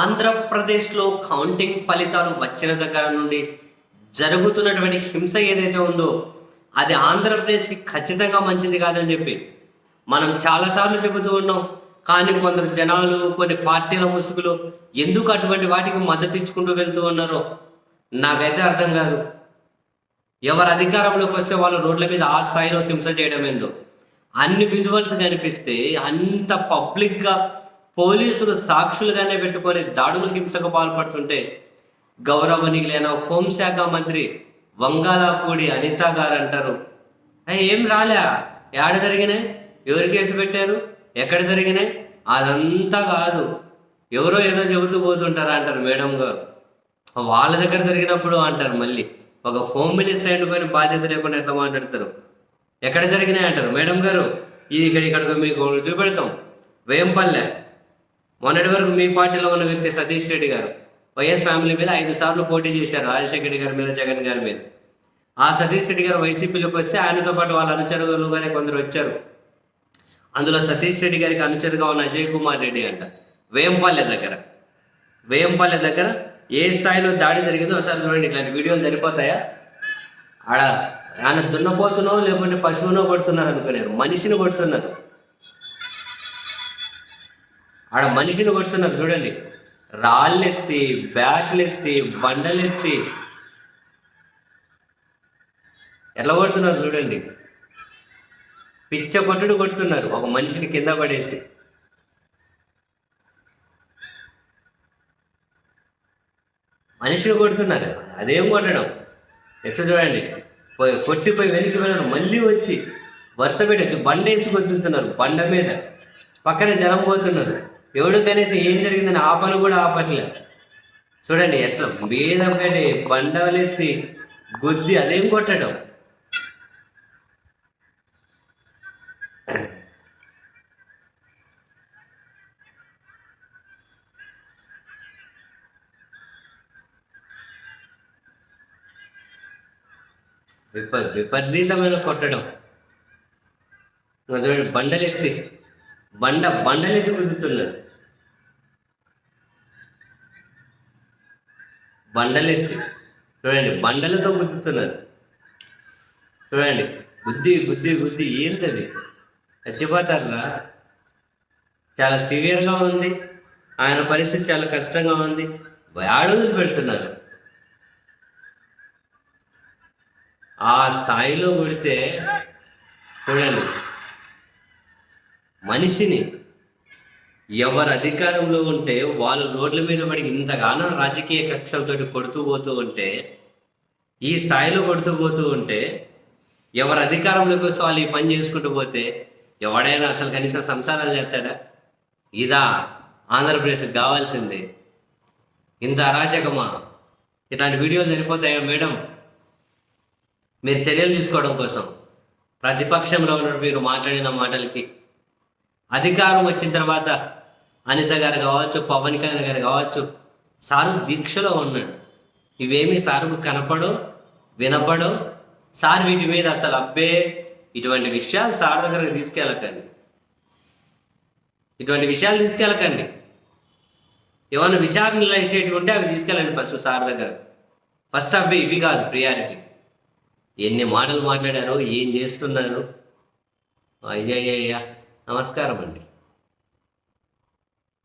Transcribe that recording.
ఆంధ్రప్రదేశ్లో కౌంటింగ్ ఫలితాలు వచ్చిన దగ్గర నుండి జరుగుతున్నటువంటి హింస ఏదైతే ఉందో అది ఆంధ్రప్రదేశ్కి ఖచ్చితంగా మంచిది కాదని చెప్పి మనం చాలాసార్లు చెబుతూ ఉన్నాం. కానీ కొందరు జనాలు కొన్ని పార్టీల ముసుగులు ఎందుకు అటువంటి వాటికి మద్దతు ఇచ్చుకుంటూ వెళ్తూ ఉన్నారో నాకైతే అర్థం కాదు. ఎవరు అధికారంలోకి వస్తే వాళ్ళు రోడ్ల మీద ఆ స్థాయిలో హింస చేయడం ఏందో. అన్ని విజువల్స్ కనిపిస్తే అంత పబ్లిక్గా పోలీసులు సాక్షులుగానే పెట్టుకొని దాడులు హింసకు పాల్పడుతుంటే గౌరవనీయులైన హోంశాఖ మంత్రి వంగాలపూడి అనిత గారు అంటారు ఏం రాలే? ఏడ జరిగినాయి? ఎవరు కేసు పెట్టారు? ఎక్కడ జరిగినాయి? అదంతా కాదు. ఎవరో ఏదో చెబుతూ పోతుంటారా? అంటారు మేడం గారు. వాళ్ళ దగ్గర జరిగినప్పుడు అంటారు మళ్ళీ. ఒక హోమ్ మినిస్టర్ అయిన బాధ్యత లేకుండా ఎట్లా మాట్లాడతారు? ఎక్కడ జరిగినాయి? అంటారు మేడం గారు. ఇది ఇక్కడ ఇక్కడ మీకు చూపెడతాం. వేయంపల్లె. మొన్నటి వరకు మీ పార్టీలో ఉన్న వ్యక్తి సతీష్ రెడ్డి గారు. వైఎస్ ఫ్యామిలీ మీద ఐదు సార్లు పోటీ చేశారు రాజశేఖర రెడ్డి గారి మీద జగన్ గారి మీద. ఆ సతీష్ రెడ్డి గారు వైసీపీలోకి వస్తే ఆయనతో పాటు వాళ్ళ అనుచరులుగానే కొందరు వచ్చారు. అందులో సతీష్ రెడ్డి గారికి అనుచరుగా ఉన్న అజయ్ కుమార్ రెడ్డి అంట. వేంపల్లె దగ్గర. వేంపల్లె దగ్గర ఏ స్థాయిలో దాడి జరిగిందో ఒకసారి చూడండి ఇట్లాంటి వీడియోలు సరిపోతాయా? ఆడ ఆయన దున్నపోతునో లేకుంటే పశువునో కొడుతున్నారు అనుకున్నారు మనిషిని కొడుతున్నారు. ఆడ మనిషిని కొడుతున్నారు చూడండి. రాళ్ళెత్తి బ్యాట్లెత్తి బండలెత్తి. ఎట్లా కొడుతున్నారు చూడండి. పిచ్చ కొట్టుడు కొడుతున్నారు. ఒక మనిషిని కింద పడేసి. మనిషిని కొడుతున్నారు. అదేం కొట్టడం? ఎట్లా చూడండి. పోయి కొట్టిపోయి వెనక్కి వెళ్ళడం. మళ్ళీ వచ్చి వరుస పెట్టచ్చు బండ వేసి కొట్టుతున్నారు బండ మీద. పక్కనే జనం పోతున్నారు. ఎవడు కనీసం ఏం జరిగిందని ఆపను కూడా ఆపట్లే. చూడండి ఎట్లా మీద కంటే బండలెత్తి గుద్ది అదేం కొట్టడం? విప విపరీతమైన కొట్టడం. చూడండి బండలెత్తి బండ బండలెత్తి గుద్దుతున్నారు. బండలెత్తి. చూడండి బండలతో గుద్దుతున్నారు. చూడండి బుద్ధి బుద్ధి బుద్ధి ఏంటది? చచ్చిపోతారా చాలా సివియర్గా ఉంది. ఆయన పరిస్థితి చాలా కష్టంగా ఉంది. అడుగులు పెడుతున్నారు ఆ స్థాయిలో కొడితే చూడండి మనిషిని ఎవరు అధికారంలో ఉంటే వాళ్ళు రోడ్ల మీద పడి ఇంతగానో రాజకీయ కక్షలతోటి కొడుతూ పోతూ ఉంటే ఈ స్థాయిలో కొడుతూ పోతూ ఉంటే ఎవరు అధికారంలోకి వస్తే వాళ్ళు ఈ పని చేసుకుంటూ పోతే ఎవడైనా అసలు కనీసం సంసారాలు చేస్తాడా? ఇదా ఆంధ్రప్రదేశ్కి కావాల్సింది. ఇంత అరాచకమా? ఇట్లాంటి వీడియోలు సరిపోతాయా మేడం? మీరు చర్యలు తీసుకోవడం కోసం ప్రతిపక్షంలో ఉన్న మీరు మాట్లాడిన మాటలకి. అధికారం వచ్చిన తర్వాత అనిత గారు కావచ్చు పవన్ కళ్యాణ్ గారు కావచ్చు సారు దీక్షలో ఉన్నాడు. ఇవేమీ సారుకు కనపడో వినపడో సార్ వీటి మీద అసలు అబ్బే ఇటువంటి విషయాలు సార్ దగ్గరకు తీసుకెళ్ళకండి. ఇటువంటి విషయాలు తీసుకెళ్ళకండి. ఏమైనా విచారణలు వేసేటివి ఉంటే అవి తీసుకెళ్ళండి ఫస్ట్ సార్ దగ్గర. ఫస్ట్ అవి ఇవి కాదు ప్రియారిటీ ఎన్ని మాటలు మాట్లాడారో ఏం చేస్తున్నారు? అయ్యా నమస్కారం అండి.